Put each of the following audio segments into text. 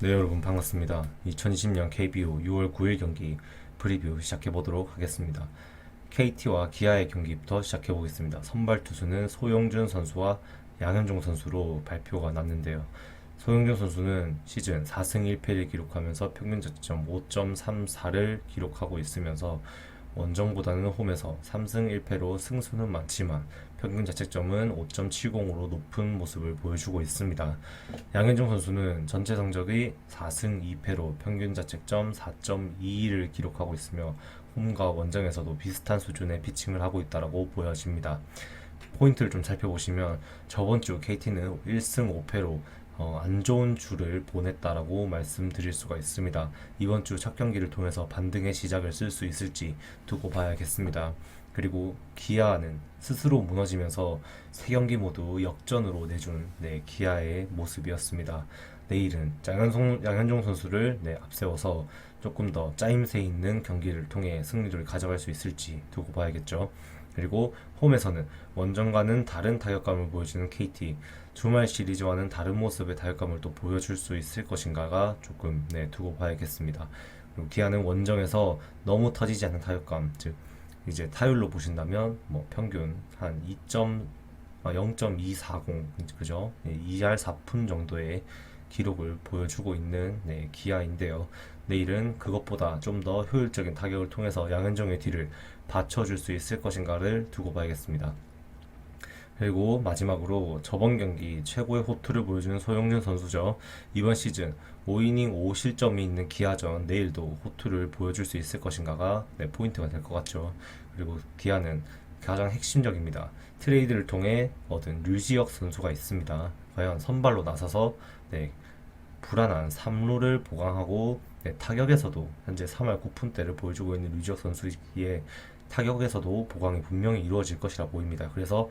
네 여러분 반갑습니다. 2020년 KBO 6월 9일 경기 프리뷰 시작해 보도록 하겠습니다. KT와 기아의 경기부터 시작해 보겠습니다. 선발 투수는 소영준 선수와 양현종 선수로 발표가 났는데요. 소영준 선수는 시즌 4승 1패를 기록하면서 평균 자책점 5.34를 기록하고 있으면서 원정보다는 홈에서 3승 1패로 승수는 많지만 평균 자책점은 5.70으로 높은 모습을 보여주고 있습니다. 양현종 선수는 전체 성적이 4승 2패로 평균 자책점 4.22를 기록하고 있으며 홈과 원정에서도 비슷한 수준의 피칭을 하고 있다고 보여집니다. 포인트를 좀 살펴보시면 저번 주 KT는 1승 5패로 어, 안 좋은 주를 보냈다라고 말씀드릴 수가 있습니다. 이번 주 첫 경기를 통해서 반등의 시작을 쓸 수 있을지 두고 봐야겠습니다. 그리고 기아는 스스로 무너지면서 세 경기 모두 역전으로 내준 네, 기아의 모습이었습니다. 내일은 양현종, 양현종 선수를 네, 앞세워서 조금 더 짜임새 있는 경기를 통해 승리를 가져갈 수 있을지 두고 봐야겠죠. 그리고 홈에서는 원정과는 다른 타격감을 보여주는 KT 주말 시리즈와는 다른 모습의 타격감을 또 보여줄 수 있을 것인가가 조금 네, 두고 봐야겠습니다. 그리고 기아는 원정에서 너무 터지지 않는 타격감 즉 이제 타율로 보신다면 뭐 평균 한 2. 아, 0.240 그죠? 2할 4푼 정도의 기록을 보여주고 있는 네, 기아인데요. 내일은 그것보다 좀 더 효율적인 타격을 통해서 양현종의 뒤를 받쳐줄 수 있을 것인가를 두고 봐야겠습니다. 그리고 마지막으로 저번 경기 최고의 호투를 보여주는 소영준 선수죠. 이번 시즌 5이닝 5실점이 있는 기아전 내일도 호투를 보여줄 수 있을 것인가가 네, 포인트가 될 것 같죠. 그리고 기아는 가장 핵심적입니다. 트레이드를 통해 얻은 류지혁 선수가 있습니다. 과연 선발로 나서서 네, 불안한 3루를 보강하고 네, 타격에서도 현재 3할 9푼대를 보여주고 있는 류지혁 선수이기에 타격에서도 보강이 분명히 이루어질 것이라 보입니다. 그래서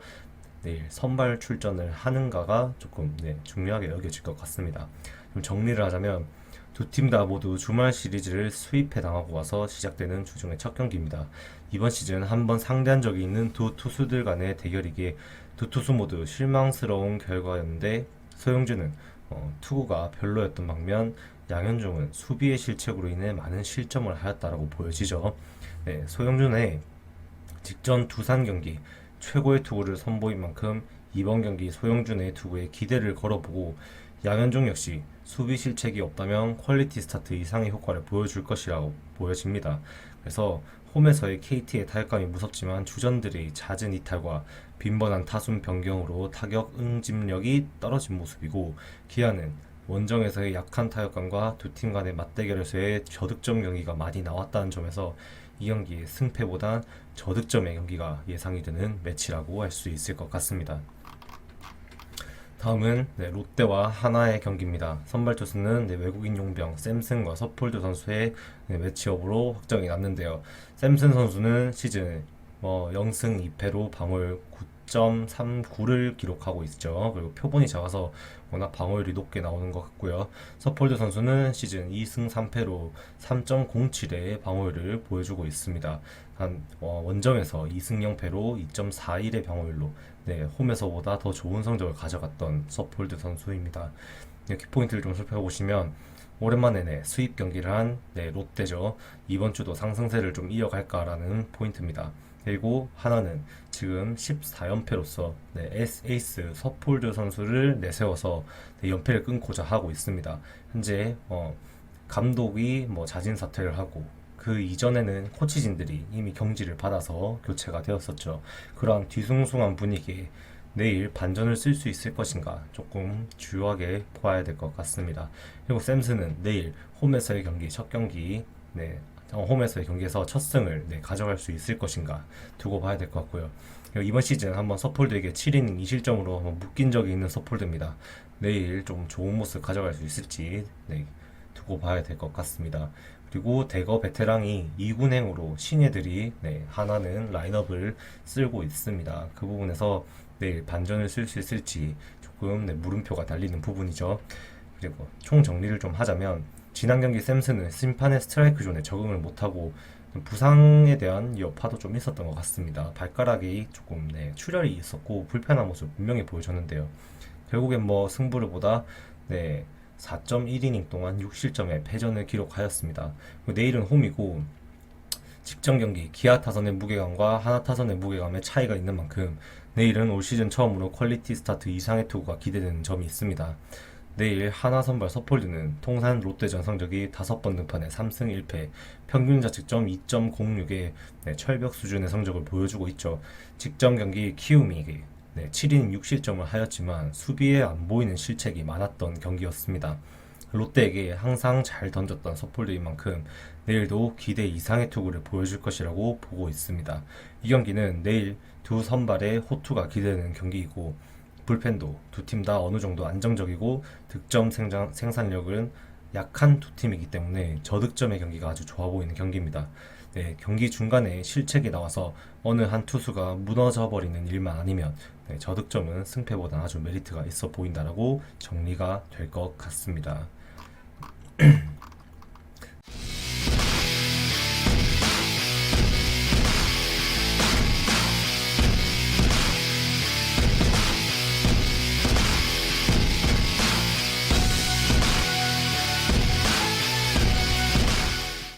내일 선발 출전을 하는가가 조금 네, 중요하게 여겨질 것 같습니다. 좀 정리를 하자면 두 팀 다 모두 주말 시리즈를 수입해 당하고 와서 시작되는 주중의 첫 경기입니다. 이번 시즌 한 번 상대한 적이 있는 두 투수들 간의 대결이기에 두 투수 모두 실망스러운 결과였는데 소영준은 어, 투구가 별로였던 반면 양현종은 수비의 실책으로 인해 많은 실점을 하였다라고 보여지죠. 네, 소영준의 직전 두산 경기 최고의 투구를 선보인 만큼 이번 경기 소영준의 투구에 기대를 걸어보고 양현종 역시 수비 실책이 없다면 퀄리티 스타트 이상의 효과를 보여줄 것이라고 보여집니다. 그래서 홈에서의 KT의 타격감이 무섭지만 주전들의 잦은 이탈과 빈번한 타순 변경으로 타격 응집력이 떨어진 모습이고 기아는 원정에서의 약한 타격감과 두 팀 간의 맞대결에서의 저득점 경기가 많이 나왔다는 점에서 이 경기의 승패보단 저득점의 경기가 예상이 되는 매치라고 할 수 있을 것 같습니다. 다음은 네, 롯데와 하나의 경기입니다. 선발 투수는 네, 외국인 용병 샘슨과 서폴드 선수의 네, 매치업으로 확정이 났는데요. 샘슨 선수는 시즌 뭐 0승 2패로 방울 9.39를 기록하고 있죠. 그리고 표본이 작아서 워낙 방어율이 높게 나오는 것 같고요. 서폴드 선수는 시즌 2승 3패로 3.07의 방어율을 보여주고 있습니다. 한 어, 원정에서 2승 0패로 2.41의 방어율로 네, 홈에서보다 더 좋은 성적을 가져갔던 서폴드 선수입니다. 이렇게 포인트를 좀 살펴보시면 오랜만에 네, 수입 경기를 한 네, 롯데죠. 이번 주도 상승세를 좀 이어갈까라는 포인트입니다. 그리고 하나는 지금 14연패로서 네, 에이스 서폴드 선수를 내세워서 네, 연패를 끊고자 하고 있습니다. 현재 어, 감독이 뭐 자진 사퇴를 하고 그 이전에는 코치진들이 이미 경지를 받아서 교체가 되었었죠. 그러한 뒤숭숭한 분위기에 내일 반전을 쓸 수 있을 것인가 조금 주요하게 보아야 될 것 같습니다. 그리고 샘스는 내일 홈에서의 경기 첫 경기 네, 어, 홈에서의 경기에서 첫 승을 네, 가져갈 수 있을 것인가 두고 봐야 될 것 같고요. 이번 시즌 한번 서폴드에게 7이닝 2실점으로 한번 묶인 적이 있는 서폴드입니다. 내일 좀 좋은 모습 가져갈 수 있을지 네, 두고 봐야 될 것 같습니다. 그리고 대거 베테랑이 2군행으로 신예들이 네, 하나는 라인업을 쓸고 있습니다. 그 부분에서 내일 반전을 쓸 수 있을지 조금 네, 물음표가 달리는 부분이죠. 그리고 총 정리를 좀 하자면 지난 경기 샘스는 심판의 스트라이크 존에 적응을 못하고 부상에 대한 여파도 좀 있었던 것 같습니다. 발가락이 조금 네, 출혈이 있었고 불편한 모습 분명히 보여줬는데요. 결국엔 뭐 승부를 보다 네, 4.1이닝 동안 6실점의 패전을 기록하였습니다. 내일은 홈이고 직전 경기 기아 타선의 무게감과 하나 타선의 무게감의 차이가 있는 만큼 내일은 올 시즌 처음으로 퀄리티 스타트 이상의 투구가 기대되는 점이 있습니다. 내일 하나 선발 서폴드는 통산 롯데전 성적이 5번 등판에 3승 1패, 평균 자책점 2.06의 철벽 수준의 성적을 보여주고 있죠. 직전 경기 키움이 네, 7이닝 6실점을 하였지만 수비에 안 보이는 실책이 많았던 경기였습니다. 롯데에게 항상 잘 던졌던 서폴드인 만큼 내일도 기대 이상의 투구를 보여줄 것이라고 보고 있습니다. 이 경기는 내일 두 선발의 호투가 기대되는 경기이고 불펜도 두 팀 다 어느 정도 안정적이고 득점 생산, 생산력은 약한 두 팀이기 때문에 저득점의 경기가 아주 좋아 보이는 경기입니다. 네, 경기 중간에 실책이 나와서 어느 한 투수가 무너져 버리는 일만 아니면 네, 저득점은 승패보다 아주 메리트가 있어 보인다라고 정리가 될 것 같습니다.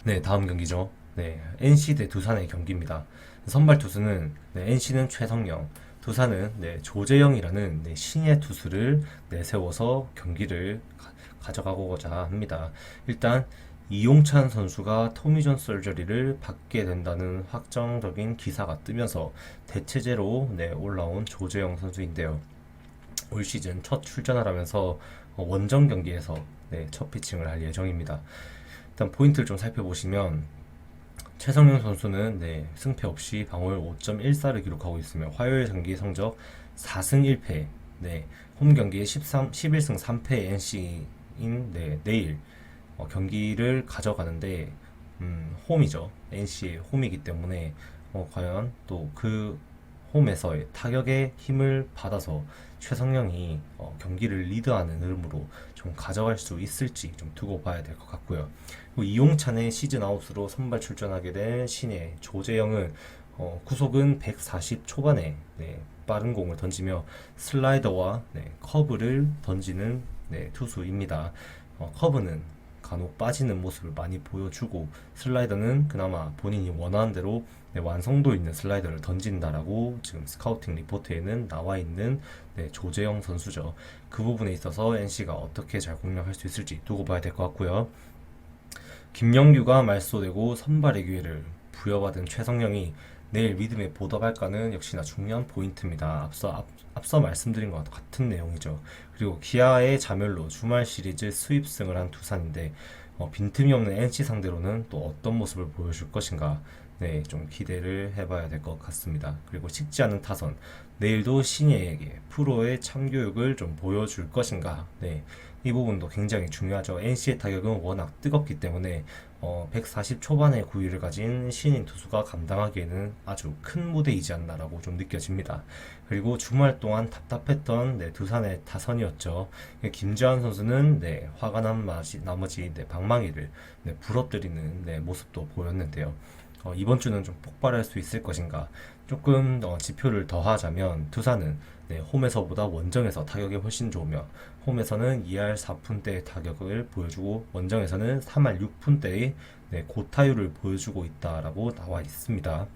네, 다음 경기죠. 네, NC 대 두산의 경기입니다. 선발 투수는 네, NC는 최성령, 두산은 네, 조재영이라는 네, 신예 투수를 내세워서 경기를 가, 져가고자 합니다. 일단 이용찬 선수가 토미존 설저리를 받게 된다는 확정적인 기사가 뜨면서 대체제로 네, 올라온 조재영 선수인데요. 올 시즌 첫 출전을 하면서 어, 원정 경기에서 네, 첫 피칭을 할 예정입니다. 일단 포인트를 좀 살펴보시면 최성용 선수는 네, 승패 없이 방어율 5.14를 기록하고 있으며 화요일 경기 성적 4승 1패, 네, 홈 경기에 13, 11승 3패 NC인 네, 내일 어, 경기를 가져가는데 음, 홈이죠. NC의 홈이기 때문에 어, 과연 또 그 홈에서의 타격의 힘을 받아서 최성령이 어, 경기를 리드하는 흐름으로 좀 가져갈 수 있을지 좀 두고 봐야 될 것 같고요. 이용찬의 시즌 아웃으로 선발 출전하게 된 신예 조재영은 어, 구속은 140 초반에 네, 빠른 공을 던지며 슬라이더와 네, 커브를 던지는 네, 투수입니다. 어, 커브는 간혹 빠지는 모습을 많이 보여주고 슬라이더는 그나마 본인이 원하는 대로 네, 완성도 있는 슬라이더를 던진다라고 지금 스카우팅 리포트에는 나와 있는 네, 조재영 선수죠. 그 부분에 있어서 NC가 어떻게 잘 공략할 수 있을지 두고 봐야 될 것 같고요. 김영규가 말소되고 선발의 기회를 부여받은 최성령이 내일 믿음에 보답할까는 역시나 중요한 포인트입니다. 앞서 앞, 앞서 말씀드린 것과 같은 내용이죠. 그리고 기아의 자멸로 주말 시리즈 수입승을 한 두산인데 어, 빈틈이 없는 NC 상대로는 또 어떤 모습을 보여줄 것인가 네, 좀 기대를 해봐야 될 것 같습니다. 그리고 식지 않은 타선 내일도 신예에게 프로의 참교육을 좀 보여줄 것인가 네, 이 부분도 굉장히 중요하죠. NC의 타격은 워낙 뜨겁기 때문에 어, 140 초반의 구위를 가진 신인 투수가 감당하기에는 아주 큰 무대이지 않나라고 좀 느껴집니다. 그리고 주말 동안 답답했던 네, 두산의 타선이었죠. 김재환 선수는 네, 화가 난 마지, 나머지 네, 방망이를 네, 부러뜨리는 네, 모습도 보였는데요. 어, 이번 주는 좀 폭발할 수 있을 것인가? 조금 어, 지표를 더하자면 두산은 네, 홈에서보다 원정에서 타격이 훨씬 좋으며 홈에서는 2할 4푼대의 타격을 보여주고 원정에서는 3할 6푼대의 네, 고타율을 보여주고 있다라고 나와 있습니다.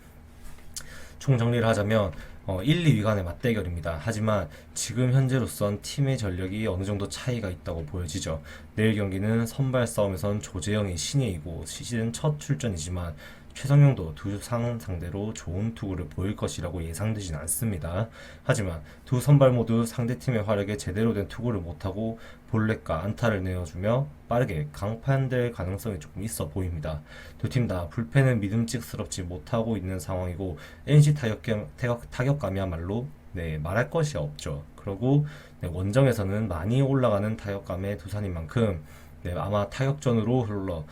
총 정리를 하자면 어, 1, 2위 간의 맞대결입니다. 하지만 지금 현재로선 팀의 전력이 어느 정도 차이가 있다고 보여지죠. 내일 경기는 선발 싸움에선 조재영이 신예이고 시즌 첫 출전이지만 최성용도 두 상 상대로 좋은 투구를 보일 것이라고 예상되진 않습니다. 하지만 두 선발 모두 상대팀의 활약에 제대로 된 투구를 못하고 볼넷과 안타를 내어주며 빠르게 강판될 가능성이 조금 있어 보입니다. 두 팀 다 불펜은 믿음직스럽지 못하고 있는 상황이고 NC 타격감, 타격, 타격감이야말로 네, 말할 것이 없죠. 그리고 네, 원정에서는 많이 올라가는 타격감의 두산인 만큼 네, 아마 타격전으로 흘러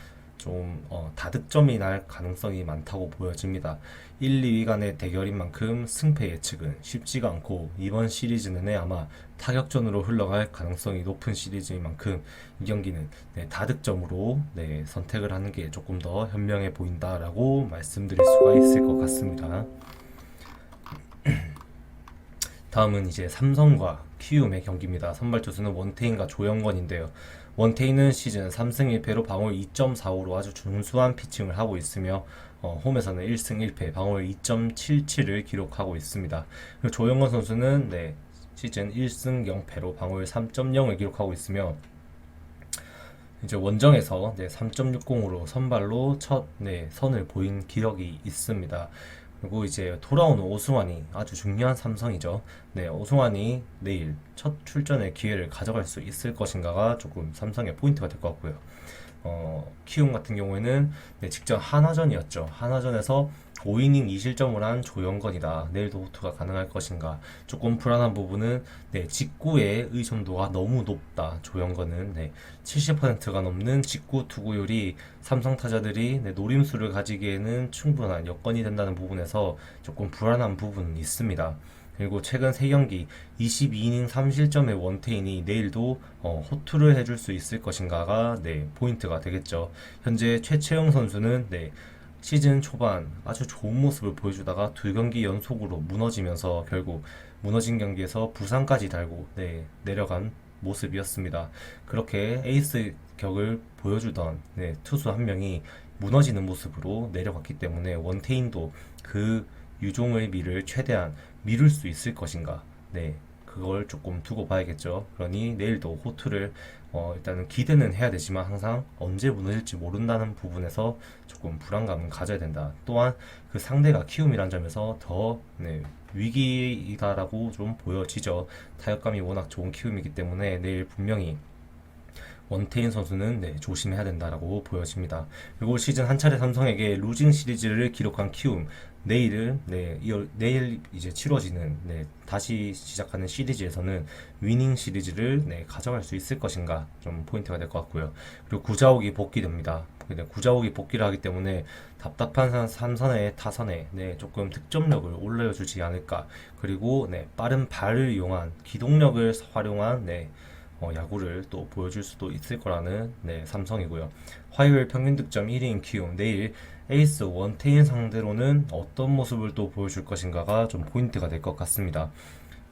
좀 어, 다득점이 날 가능성이 많다고 보여집니다. 1, 2위 간의 대결인 만큼 승패 예측은 쉽지가 않고 이번 시리즈는 아마 타격전으로 흘러갈 가능성이 높은 시리즈인 만큼 이 경기는 네, 다득점으로 네, 선택을 하는 게 조금 더 현명해 보인다라고 말씀드릴 수가 있을 것 같습니다. 다음은 이제 삼성과 키움의 경기입니다. 선발 투수는 원태인과 조영건인데요. 원태인은 시즌 3승 1패로 방어율 2.45로 아주 준수한 피칭을 하고 있으며 어, 홈에서는 1승 1패, 방어율 2.77을 기록하고 있습니다. 조영건 선수는 네, 시즌 1승 0패로 방어율 3.0을 기록하고 있으며 이제 원정에서 네, 3.60으로 선발로 첫 네, 선을 보인 기록이 있습니다. 그리고 이제 돌아오는 오승환이 아주 중요한 삼성이죠. 네, 오승환이 내일 첫 출전의 기회를 가져갈 수 있을 것인가가 조금 삼성의 포인트가 될 것 같고요. 어, 키움 같은 경우에는 네, 직전 한화전이었죠. 한화전에서 5이닝 2실점을 한 조영건이다. 내일도 호투가 가능할 것인가? 조금 불안한 부분은 네, 직구의 의존도가 너무 높다. 조영건은 네, 70%가 넘는 직구 투구율이 삼성 타자들이 네, 노림수를 가지기에는 충분한 여건이 된다는 부분에서 조금 불안한 부분은 있습니다. 그리고 최근 3경기 22이닝 3실점의 원태인이 내일도 어, 호투를 해줄 수 있을 것인가가 네, 포인트가 되겠죠. 현재 최채영 선수는 네, 시즌 초반 아주 좋은 모습을 보여주다가 두 경기 연속으로 무너지면서 결국 무너진 경기에서 부상까지 달고 네, 내려간 모습이었습니다. 그렇게 에이스 격을 보여주던 네, 투수 한 명이 무너지는 모습으로 내려갔기 때문에 원태인도 그 유종의 미를 최대한 미룰 수 있을 것인가? 네, 그걸 조금 두고 봐야겠죠. 그러니 내일도 호투를 어, 일단은 기대는 해야 되지만 항상 언제 무너질지 모른다는 부분에서 조금 불안감은 가져야 된다. 또한 그 상대가 키움이란 점에서 더 네, 위기이다라고 좀 보여지죠. 타격감이 워낙 좋은 키움이기 때문에 내일 분명히 원태인 선수는 네, 조심해야 된다라고 보여집니다. 그리고 올 시즌 한 차례 삼성에게 루징 시리즈를 기록한 키움 내일은 네, 이어- 내일 이제 치러지는 네, 다시 시작하는 시리즈에서는 위닝 시리즈를 네, 가져갈 수 있을 것인가 좀 포인트가 될 것 같고요. 그리고 구자욱이 복귀됩니다. 근데 구자욱이 복귀를 하기 때문에 답답한 산- 삼선의 타선에 네, 조금 득점력을 올려주지 않을까. 그리고 네, 빠른 발을 이용한 기동력을 활용한 네, 어, 야구를 또 보여줄 수도 있을 거라는 네, 삼성이고요. 화요일 평균 득점 1위인 키움, 내일 에이스 원태인 상대로는 어떤 모습을 또 보여줄 것인가가 좀 포인트가 될 것 같습니다.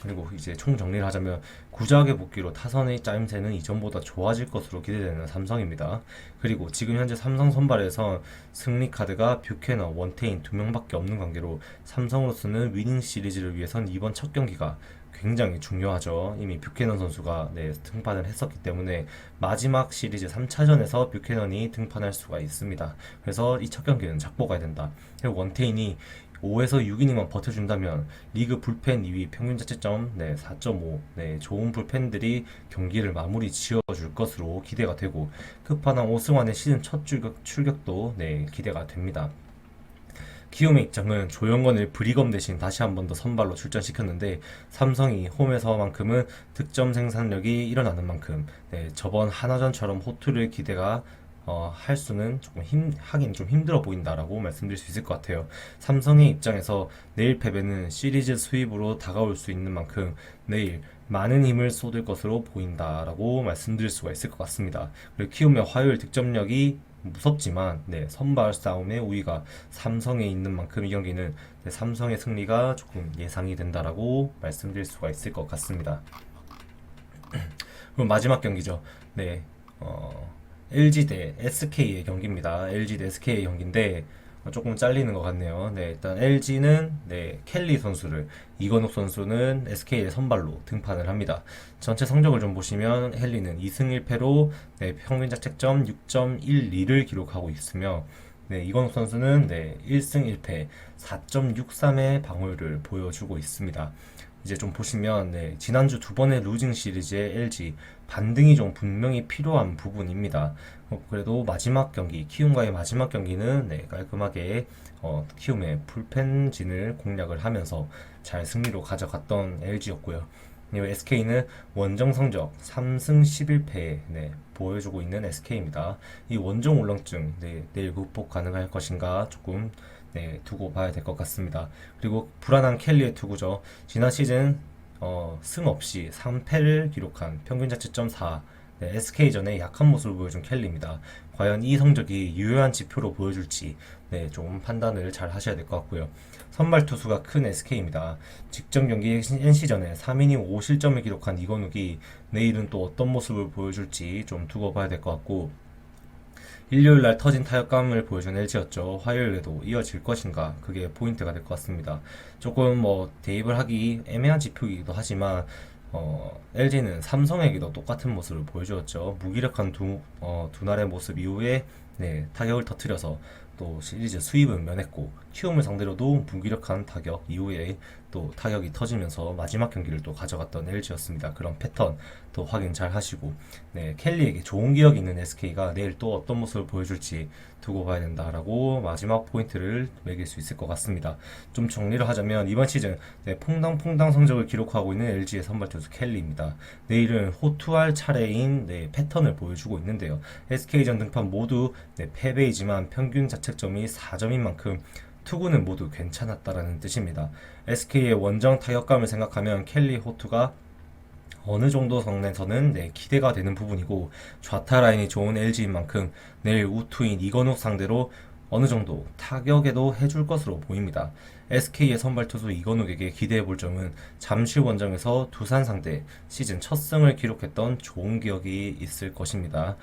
그리고 이제 총 정리를 하자면 구자욱의 복귀로 타선의 짜임새는 이전보다 좋아질 것으로 기대되는 삼성입니다. 그리고 지금 현재 삼성 선발에선 승리 카드가 뷰캐너, 원태인 두 명밖에 없는 관계로 삼성으로서는 위닝 시리즈를 위해선 이번 첫 경기가 굉장히 중요하죠. 이미 뷰캐넌 선수가 네, 등판을 했었기 때문에 마지막 시리즈 3차전에서 뷰캐넌이 등판할 수가 있습니다. 그래서 이 첫 경기는 잡고 가야 된다. 그리고 원태인이 5에서 6이닝만 버텨준다면 리그 불펜 2위 평균 자책점 네, 4.5 네, 좋은 불펜들이 경기를 마무리 지어줄 것으로 기대가 되고 끝판왕 오승환의 시즌 첫 출격, 출격도 네, 기대가 됩니다. 키움의 입장은 조영건을 브리검 대신 다시 한 번 더 선발로 출전시켰는데 삼성이 홈에서만큼은 득점 생산력이 일어나는 만큼 네, 저번 한화전처럼 호투를 기대가 어, 할 수는 조금 힘, 하긴 좀 힘들어 보인다라고 말씀드릴 수 있을 것 같아요. 삼성의 입장에서 내일 패배는 시리즈 수입으로 다가올 수 있는 만큼 내일 많은 힘을 쏟을 것으로 보인다라고 말씀드릴 수가 있을 것 같습니다. 그리고 키움의 화요일 득점력이 무섭지만 네, 선발 싸움의 우위가 삼성에 있는 만큼 이 경기는 네, 삼성의 승리가 조금 예상이 된다라고 말씀드릴 수가 있을 것 같습니다. 그럼 마지막 경기죠. 네, 어, LG 대 SK의 경기입니다. LG 대 SK의 경기인데 어, 조금 잘리는 것 같네요. 네, 일단 LG는 네, 켈리 선수를 이건욱 선수는 SK의 선발로 등판을 합니다. 전체 성적을 좀 보시면 헬리는 2승 1패로 네, 평균 자책점 6.12를 기록하고 있으며 네, 이건욱 선수는 네, 1승 1패 4.63의 방어율을 보여주고 있습니다. 이제 좀 보시면 네, 지난주 두 번의 루징 시리즈의 LG 반등이 좀 분명히 필요한 부분입니다. 어, 그래도 마지막 경기 키움과의 마지막 경기는 네, 깔끔하게 어, 키움의 불펜진을 공략을 하면서 잘 승리로 가져갔던 LG였고요. SK는 원정 성적 3승 11패 네, 보여주고 있는 SK입니다. 이 원정 울렁증 네, 내일 극복 가능할 것인가 조금 네, 두고 봐야 될 것 같습니다. 그리고 불안한 켈리의 투구죠. 지난 시즌 어, 승 없이 3패를 기록한 평균 자책점 4 네, SK전에 약한 모습을 보여준 켈리입니다. 과연 이 성적이 유효한 지표로 보여줄지 네, 좀 판단을 잘 하셔야 될 것 같고요. 선발 투수가 큰 SK입니다. 직전 경기 NC전에 3이닝 5실점을 기록한 이건욱이 내일은 또 어떤 모습을 보여줄지 좀 두고 봐야 될 것 같고 일요일 날 터진 타격감을 보여준 LG였죠. 화요일에도 이어질 것인가 그게 포인트가 될 것 같습니다. 조금 뭐 대입을 하기 애매한 지표이기도 하지만 어, LG는 삼성에게도 똑같은 모습을 보여주었죠. 무기력한 두, 어, 두 날의 모습 이후에 네, 타격을 터뜨려서 또 시리즈 수입은 면했고 키움을 상대로도 무기력한 타격 이후에 또 타격이 터지면서 마지막 경기를 또 가져갔던 LG였습니다. 그런 패턴 또 확인 잘 하시고 네, 켈리에게 좋은 기억이 있는 SK가 내일 또 어떤 모습을 보여줄지 두고 봐야 된다라고 마지막 포인트를 매길 수 있을 것 같습니다. 좀 정리를 하자면 이번 시즌 네, 퐁당퐁당 성적을 기록하고 있는 LG의 선발 투수 켈리입니다. 내일은 호투할 차례인 네, 패턴을 보여주고 있는데요. SK전 등판 모두 네, 패배이지만 평균 자책점이 4점인 만큼 투구는 모두 괜찮았다라는 뜻입니다. SK의 원정 타격감을 생각하면 켈리 호투가 어느 정도 성내에서는 네, 기대가 되는 부분이고 좌타 라인이 좋은 LG인 만큼 내일 우투인 이건욱 상대로 어느 정도 타격에도 해줄 것으로 보입니다. SK의 선발 투수 이건욱에게 기대해 볼 점은 잠실 원정에서 두산 상대 시즌 첫 승을 기록했던 좋은 기억이 있을 것입니다.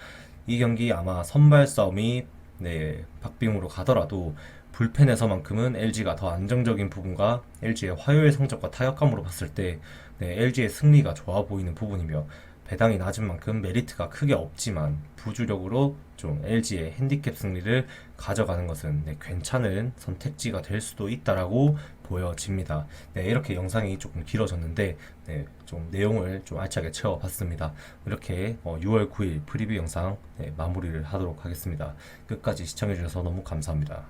이 경기 아마 선발 싸움이 네, 박빙으로 가더라도 불펜에서만큼은 LG가 더 안정적인 부분과 LG의 화요일 성적과 타격감으로 봤을 때 네, LG의 승리가 좋아 보이는 부분이며 배당이 낮은 만큼 메리트가 크게 없지만 부주력으로 좀 LG의 핸디캡 승리를 가져가는 것은 네, 괜찮은 선택지가 될 수도 있다라고 보여집니다. 네, 이렇게 영상이 조금 길어졌는데 네, 좀 내용을 좀 알차게 채워봤습니다. 이렇게 어, 6월 9일 프리뷰 영상 네, 마무리를 하도록 하겠습니다. 끝까지 시청해주셔서 너무 감사합니다.